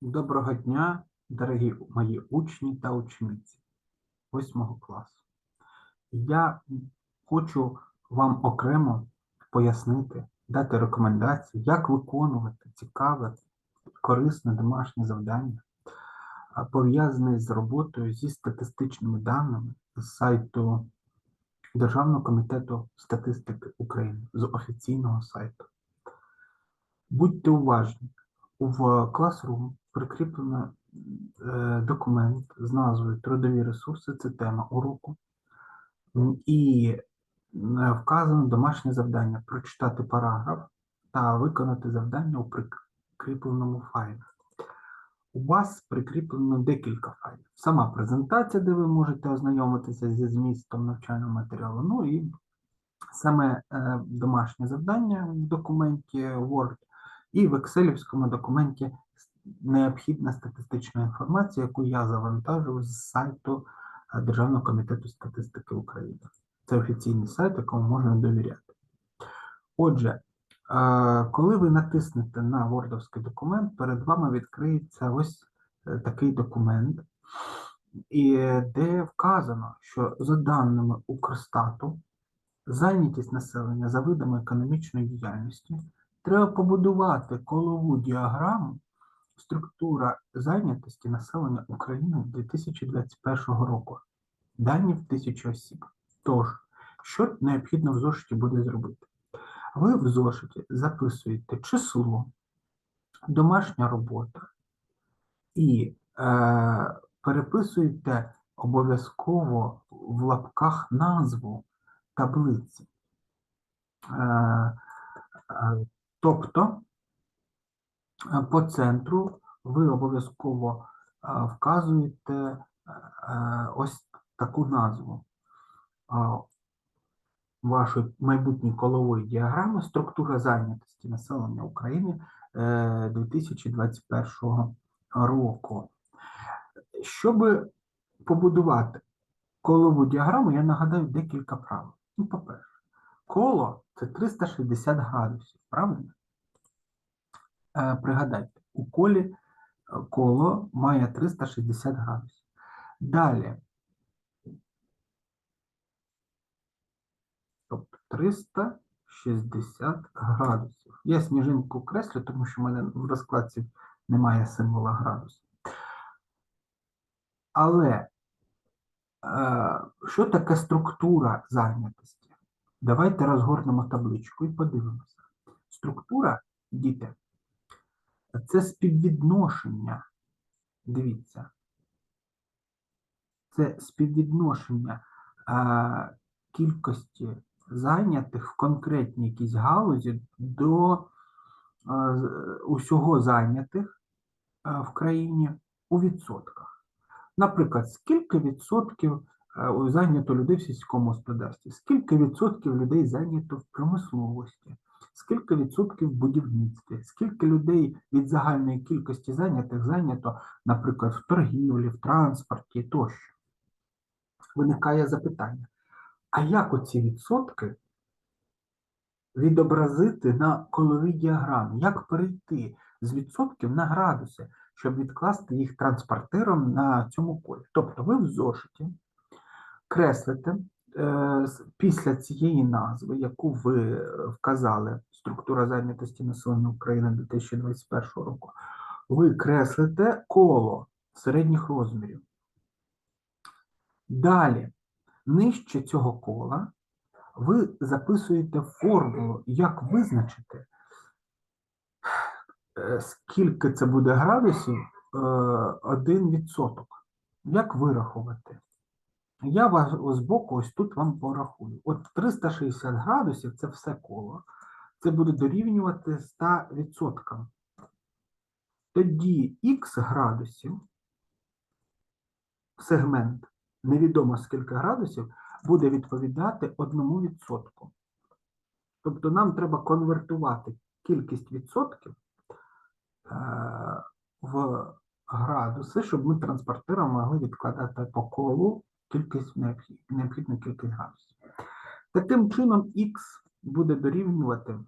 Доброго дня, дорогі мої учні та учениці 8 класу. Я хочу вам окремо пояснити, дати рекомендації, як виконувати цікаве, корисне домашнє завдання, пов'язане з роботою зі статистичними даними з сайту Державного комітету статистики України, з офіційного сайту. Будьте уважні, в Classroom прикріплено е, документ з назвою Трудові ресурси, це тема уроку. І е, вказано домашнє завдання прочитати параграф та виконати завдання у прикріпленому файлі. У вас прикріплено декілька файлів. Сама презентація, де ви можете ознайомитися зі змістом навчального матеріалу, ну і саме е, домашнє завдання в документі Word і в екселівському документі необхідна статистична інформація, яку я завантажив з сайту е, Державного комітету статистики України. Це офіційний сайт, якому можна довіряти. Отже, е, коли ви натиснете на Wordовський документ, перед вами відкриється ось е, такий документ, і де вказано, що за даними Укрстату, зайнятість населення за видами економічної діяльності треба побудувати колову діаграму структура зайнятості населення України 2021 року. Дані в тисячі осіб. Тож, що необхідно в зошиті буде зробити? Ви в зошиті записуєте число, домашня робота і е, переписуєте обов'язково в лапках назву таблиці. Е, е, тобто по центру ви обов'язково е, вказуєте е, ось таку назву е, вашої майбутньої колової діаграми структура зайнятості населення України е, 2021 року. Щоб побудувати колову діаграму, я нагадаю декілька правил. Ну, по-перше, коло це 360 градусів, правильно? Е, Пригадайте, у колі е, коло має 360 градусів. Далі. Тобто 360 градусів. Я сніжинку креслю, тому що в мене в розкладці немає символа градусів. Але е, що таке структура зайнятості? Давайте розгорнемо табличку і подивимося. Структура, діти, це співвідношення. Дивіться. Це співвідношення е, кількості зайнятих в конкретній якійсь галузі до е, усього зайнятих е, в країні у відсотках. Наприклад, скільки відсотків е, зайнято людей в сільському господарстві, скільки відсотків людей зайнято в промисловості, скільки відсотків будівництві, скільки людей від загальної кількості зайнятих зайнято, наприклад, в торгівлі, в транспорті тощо. Виникає запитання, а як оці відсотки відобразити на коловій діаграмі? Як перейти з відсотків на градуси, щоб відкласти їх транспортиром на цьому колі? Тобто ви в зошиті креслите після цієї назви, яку ви е, вказали, структура зайнятості населення України 2021 року, ви креслите коло середніх розмірів. Далі, нижче цього кола, ви записуєте формулу, як визначити, е, скільки це буде градусів е, 1%. Як вирахувати? Я вас з боку ось тут вам порахую. От 360 градусів це все коло. Це буде дорівнювати 100%. Тоді х градусів, сегмент, невідомо скільки градусів, буде відповідати 1%. Тобто нам треба конвертувати кількість відсотків е, в градуси, щоб ми транспортиром могли відкладати по колу кількість необхід- необхідну кількість градусів. Таким чином, х буде дорівнювати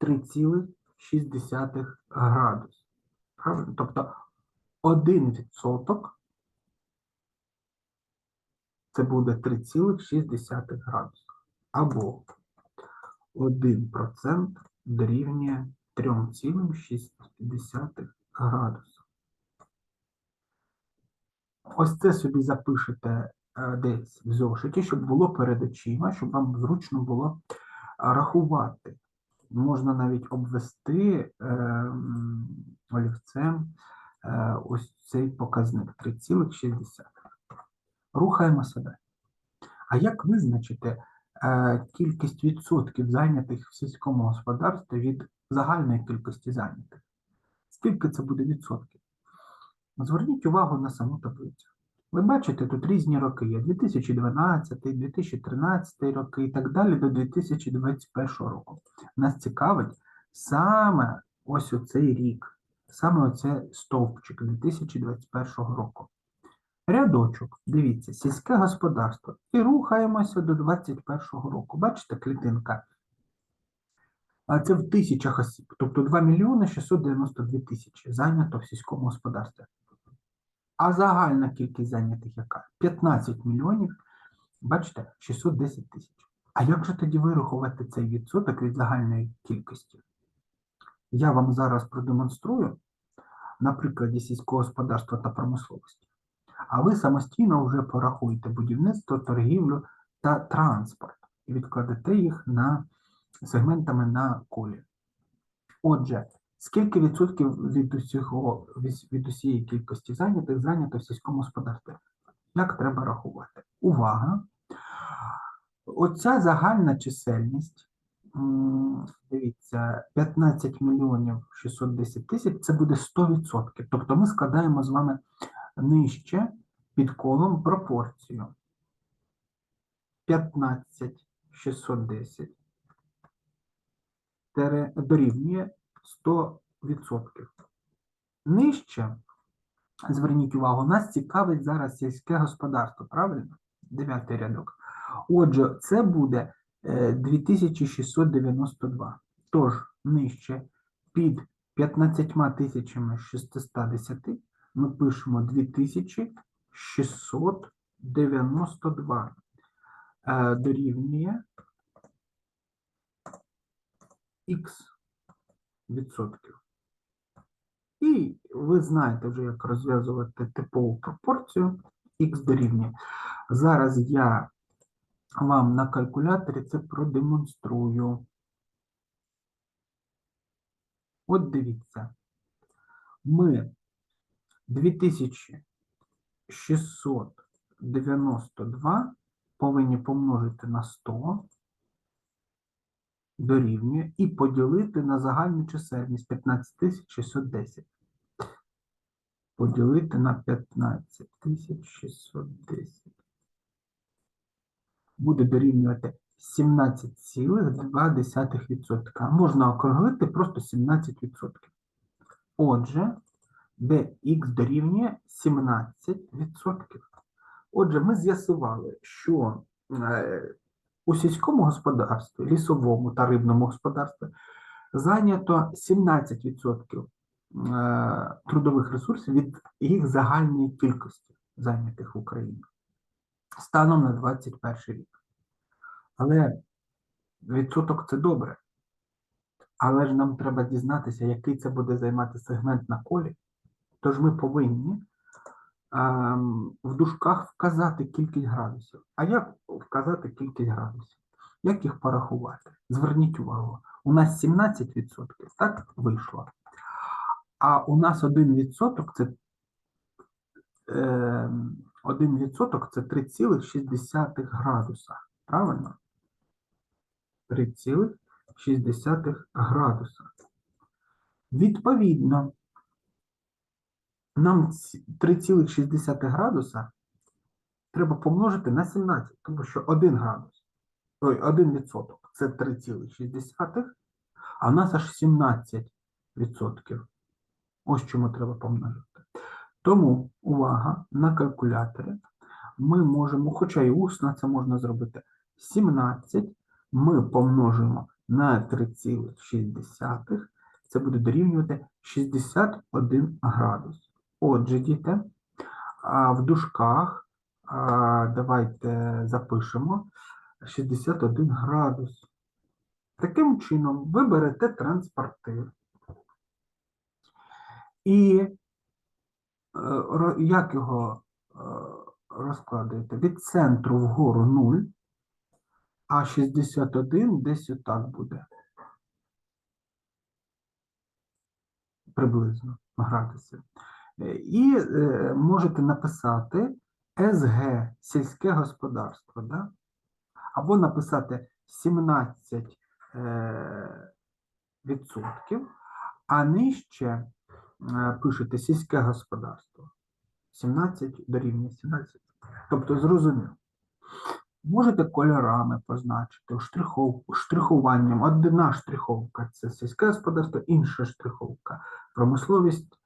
3,6 градус. Правильно? Тобто 1% це буде 3,6 градуса. Або 1% дорівнює 3,6 градуса. Ось це собі запишете е, десь в зошиті, щоб було перед очима, щоб вам зручно було е, рахувати. Можна навіть обвести е, олівцем е, ось цей показник 3,6. Рухаємося далі. А як визначити кількість відсотків зайнятих в сільському господарстві від загальної кількості зайнятих? Скільки це буде відсотків? Зверніть увагу на саму таблицю. Ви бачите, тут різні роки є 2012, 2013 роки і так далі до 2021 року. Нас цікавить саме ось оцей рік, саме оцей стовпчик 2021 року. Рядочок, дивіться, сільське господарство. І рухаємося до 2021 року. Бачите, клітинка? А це в тисячах осіб, тобто 2 мільйони 692 тисячі зайнято в сільському господарстві. А загальна кількість зайнятих яка? 15 мільйонів, бачите, 610 тисяч. А як же тоді вирахувати цей відсоток від загальної кількості? Я вам зараз продемонструю на прикладі сільського господарства та промисловості. А ви самостійно вже порахуєте будівництво, торгівлю та транспорт і відкладете їх на сегментами на колі. Отже, скільки відсотків від усього від- усієї кількості зайнятих зайнято в сільському господарстві? Як треба рахувати? Увага! Оця загальна чисельність, дивіться, 15 мільйонів 610 тисяч це буде 100%. Тобто ми складаємо з вами нижче під колом пропорцію. 15 610 тере- дорівнює 100%. Нижче, зверніть увагу, нас цікавить зараз сільське господарство, правильно? Дев'ятий рядок. Отже, це буде е, 2692. Тож, нижче під 15 тисячами 610 ми пишемо 2692. Е, Дорівнює х. І ви знаєте вже, як розв'язувати типову пропорцію х дорівнює. Зараз я вам на калькуляторі це продемонструю. От дивіться, ми 2692 повинні помножити на 100 дорівнює і поділити на загальну чисельність 15610. Поділити на 15610. Буде дорівнювати 17,2%. Можна округлити просто 17%. Отже, dx дорівнює 17%. Отже, ми з'ясували, що е, у сільському господарстві, лісовому та рибному господарстві зайнято 17% е, трудових ресурсів від їх загальної кількості зайнятих в Україні станом на 21 рік. Але відсоток це добре. Але ж нам треба дізнатися, який це буде займати сегмент на колі. Тож ми повинні в дужках вказати кількість градусів. А як вказати кількість градусів? Як їх порахувати? Зверніть увагу, у нас 17%, так вийшло. А у нас 1% це е, 1% це 3,6 градуса. Правильно? 3,6 градуса. Відповідно, нам 3,6 градуса треба помножити на 17, тому що 1 градус, ой, 1 відсоток це 3,6, а в нас аж 17 відсотків. Ось чому треба помножити. Тому, увага, на калькуляторі ми можемо, хоча і усно це можна зробити, 17 ми помножимо на 3,6 це буде дорівнювати 61 градус. Отже, діти, в дужках давайте запишемо 61 градус. Таким чином, ви берете транспортир. І е, як його е, розкладуєте? Від центру вгору 0, а 61 десь отак буде. Приблизно градусів. І е, можете написати СГ сільське господарство, да? або написати 17 е, відсотків, а нижче е, пишете сільське господарство. 17 дорівнює 17. Тобто зрозуміло. Можете кольорами позначити, штрихуванням. Одна штриховка це сільське господарство, інша штриховка промисловість,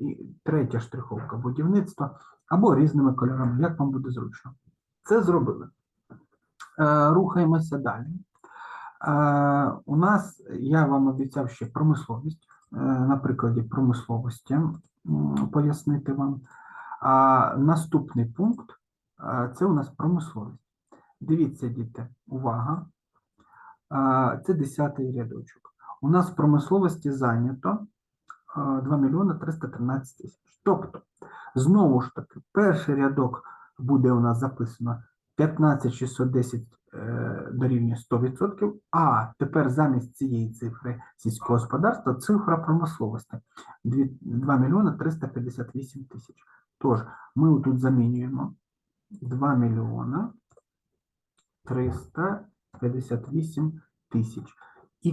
і третя штриховка будівництво, або різними кольорами, як вам буде зручно. Це зробили. Е, Рухаємося далі. Е, У нас, я вам обіцяв ще промисловість, е, на прикладі промисловості пояснити вам. А наступний пункт е, це у нас промисловість. Дивіться, діти, увага. Е, Це 10-й рядочок. У нас в промисловості зайнято е, 2 мільйони 313 тисяч. Тобто, знову ж таки, перший рядок буде у нас записано 15610 е, дорівнює 100%, а тепер замість цієї цифри сільського господарства цифра промисловості 2 мільйони 358 тисяч. Тож, ми тут замінюємо 2 мільйона 358 тисяч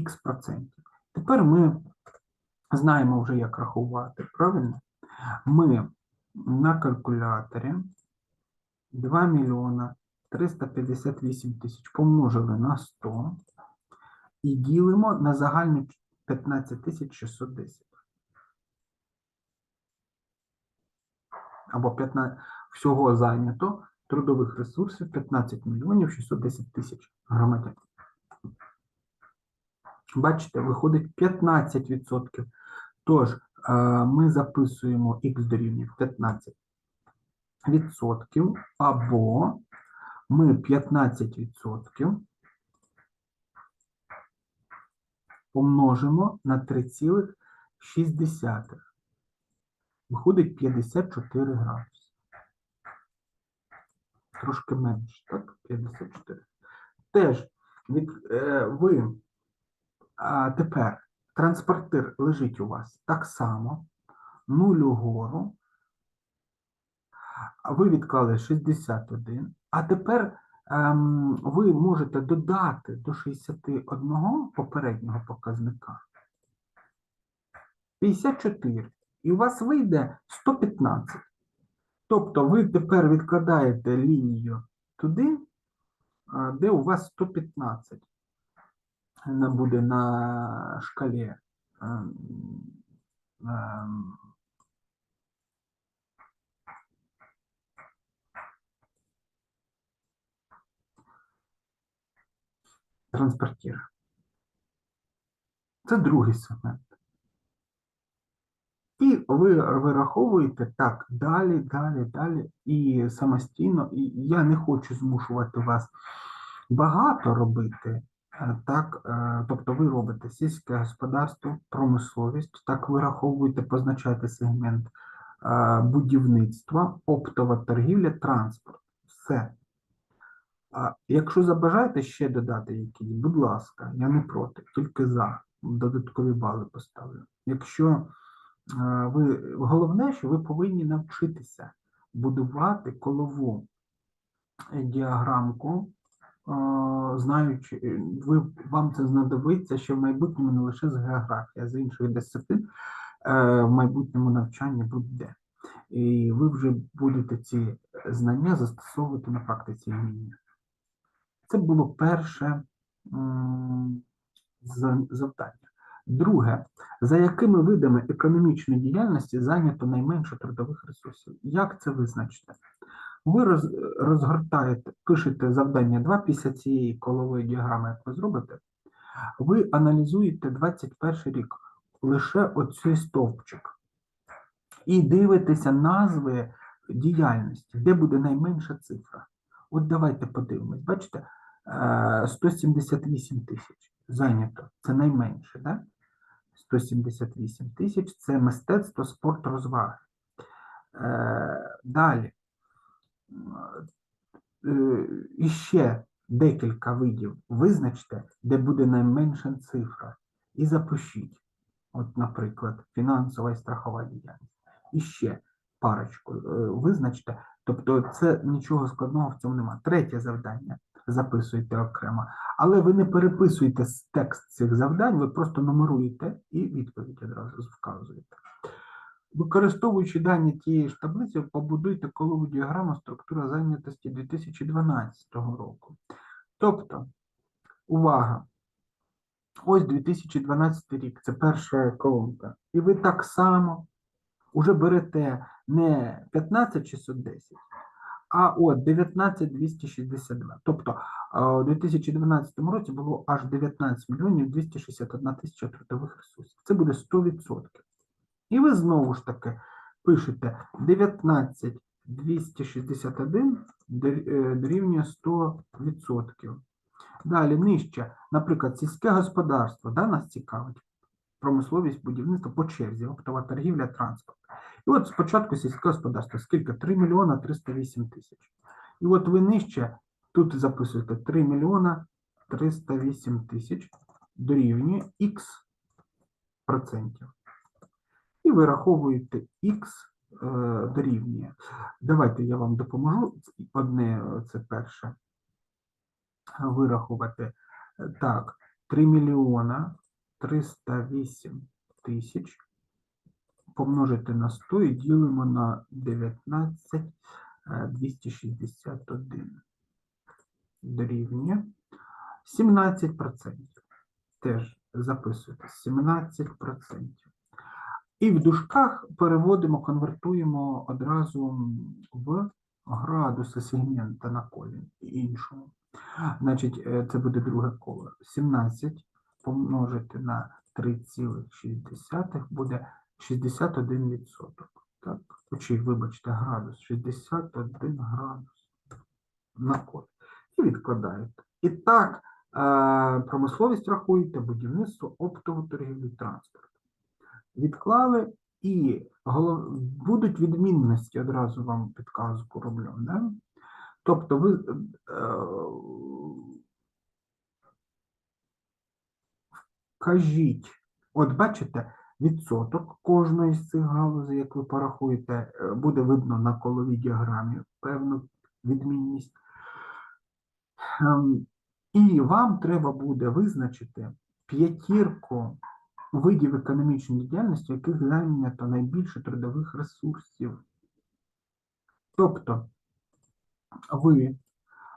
х процентів. Тепер ми знаємо вже, як рахувати, правильно? Ми на калькуляторі 2 мільйона 358 тисяч помножили на 100 і ділимо на загальну 15 тисяч 610. Або 15, всього зайнято трудових ресурсів 15 мільйонів 610 тисяч громадян. Бачите, виходить 15%. Тож, е, ми записуємо х дорівнює 15 відсотків, або ми 15 відсотків помножимо на 3,6. Виходить 54 градуси. Трошки менше, так? 54. Теж е, ви тепер транспортир лежить у вас так само, нуль угору, ви відклали 61, а тепер ем, ви можете додати до 61 попереднього показника. 54, і у вас вийде 115. Тобто ви тепер відкладаєте лінію туди, де у вас 115 вона буде на шкалі ем. Це другий сегмент. І ви вираховуєте так далі, далі, далі і самостійно. І я не хочу змушувати вас багато робити. Так, е, тобто ви робите сільське господарство, промисловість, так вираховуєте, позначаєте сегмент е, будівництва, оптова торгівля, транспорт. Все. А якщо забажаєте ще додати якісь, будь ласка, я не проти, тільки за. Додаткові бали поставлю. Якщо е, ви головне, що ви повинні навчитися будувати колову діаграмку, знаючи, е, ви, вам це знадобиться ще в майбутньому не лише з географії, а з інших дисциплін е, в майбутньому навчанні буде. І ви вже будете ці знання застосовувати на практиці вміння. Це було перше завдання. Друге, за якими видами економічної діяльності зайнято найменше трудових ресурсів? Як це визначити? Ви роз, розгортаєте, пишете завдання 2 після цієї колової діаграми, як ви зробите, ви аналізуєте 21 рік. лише оцей стовпчик. І дивитеся назви діяльності, де буде найменша цифра. От давайте подивимось. Бачите, е, 178 тисяч зайнято. Це найменше, да? 178 тисяч це мистецтво, спорт, розваги. Е, Далі. Е, І ще декілька видів визначте, де буде найменша цифра, і запишіть. От, наприклад, фінансова і страхова діяльність. І ще парочку е, визначте. Тобто, це нічого складного в цьому немає. Третє завдання записуйте окремо. Але ви не переписуєте текст цих завдань, ви просто нумеруєте і відповідь одразу вказуєте. Використовуючи дані тієї ж таблиці, побудуйте колову діаграму структура зайнятості 2012 року. Тобто, увага! Ось 2012 рік, це перша колонка. І ви так само вже берете не 15610, а от 19262. Тобто у 2012 році було аж 19 мільйонів 261 тисяча трудових ресурсів. Це буде 100%. І ви знову ж таки пишете 19 261 дорі- е, дорівнює 100%. Далі нижче, наприклад, сільське господарство, да, нас цікавить. Промисловість, будівництво по черзі, оптова торгівля, транспорт. І от спочатку сільське господарство, скільки? 3 мільйона 308 тисяч. І от ви нижче тут записуєте 3 мільйона 308 тисяч дорівнює х процентів. І вираховуєте х е, дорівнює. Давайте я вам допоможу. Одне е, це перше вирахувати. Е, Так, 3 мільйона 308 тисяч помножити на 100 і ділимо на 19 е, 261 дорівнює 17%. Теж записуйте 17%. І в дужках переводимо, конвертуємо одразу в градуси сегмента на колі іншому. Значить, е, це буде друге коло. 17 помножити на 3,6 буде 61%. Так, чи, вибачте, градус, 61 градус на колі. І відкладаєте. І так, е, промисловість рахуєте, будівництво, оптову торгівлю, транспорт. Відклали і будуть відмінності, одразу вам підказку роблю. Да? Тобто ви е, кажіть, от бачите, відсоток кожної з цих галузей, як ви порахуєте, е, буде видно на коловій діаграмі певну відмінність. Ем, І вам треба буде визначити п'ятірку видів економічної діяльності, яких зайнято найбільше трудових ресурсів. Тобто ви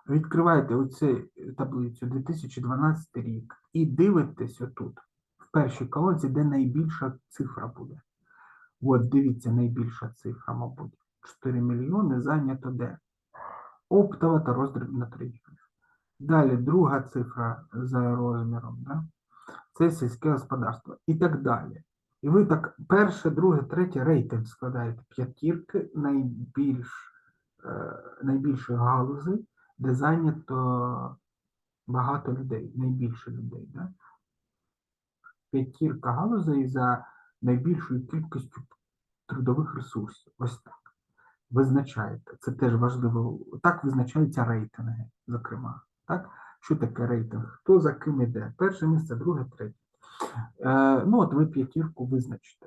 відкриваєте оцю таблицю 2012 рік і дивитесь отут, в першій колонці, де найбільша цифра буде. От, дивіться, найбільша цифра, мабуть, 4 мільйони зайнято де? Оптова та роздрібна торгівля. Далі друга цифра за розміром, да? Це сільське господарство і так далі. І ви так перше, друге, третє рейтинг складаєте п'ятірки найбільш, е, найбільших галузей, де зайнято багато людей, найбільше людей. Да? П'ятірка галузей за найбільшою кількістю трудових ресурсів. Ось так. Визначаєте. Це теж важливо. Так визначаються рейтинги, зокрема. Так? Що таке рейтинг? Хто за ким іде? Перше місце, друге, третє. Е, ну, от ви п'ятірку визначите.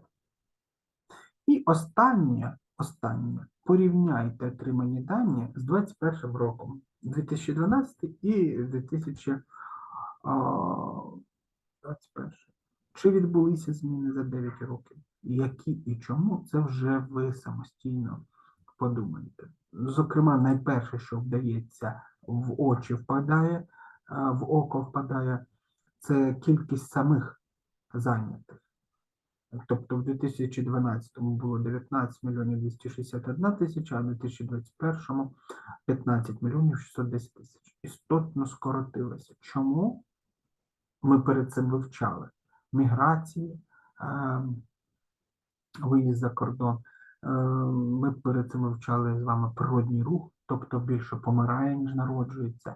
І останнє, останнє, порівняйте отримані дані з 21 роком, 2012 і 2021. Чи відбулися зміни за 9 років? Які і чому, це вже ви самостійно подумаєте. Зокрема, найперше, що вдається в очі впадає, в око впадає, це кількість самих зайнятих. Тобто в 2012-му було 19 мільйонів 261 тисяча, а в 2021-му 15 мільйонів 610 тисяч. Істотно скоротилося. Чому? Ми перед цим вивчали міграції, виїзд за кордон. Ми перед цим вивчали з вами природній рух, тобто більше помирає, ніж народжується,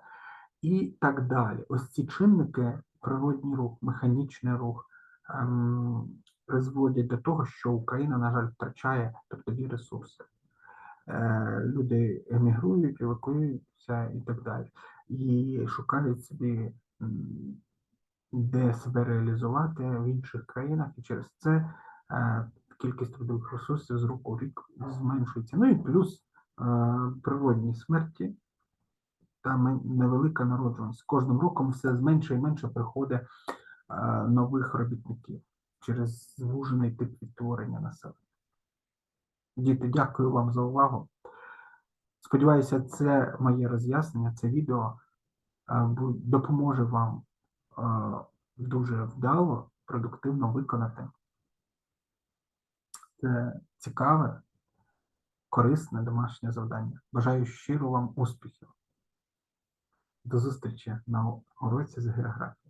і так далі. Ось ці чинники, природній рух, механічний рух, ем, призводять до того, що Україна, на жаль, втрачає трудові ресурси. Е, Люди емігрують, евакуюються і так далі. І шукають собі, де себе реалізувати в інших країнах, і через це е, кількість трудових ресурсів з року рік зменшується. Ну і плюс е, природні смерті та невелика народжуваність. З кожним роком все зменше і менше приходить е, нових робітників через звужений тип відтворення населення. Діти, дякую вам за увагу. Сподіваюся, це моє роз'яснення, це відео е, допоможе вам е, дуже вдало, продуктивно виконати це цікаве, корисне домашнє завдання. Бажаю щиро вам успіхів. До зустрічі на уроці з географії.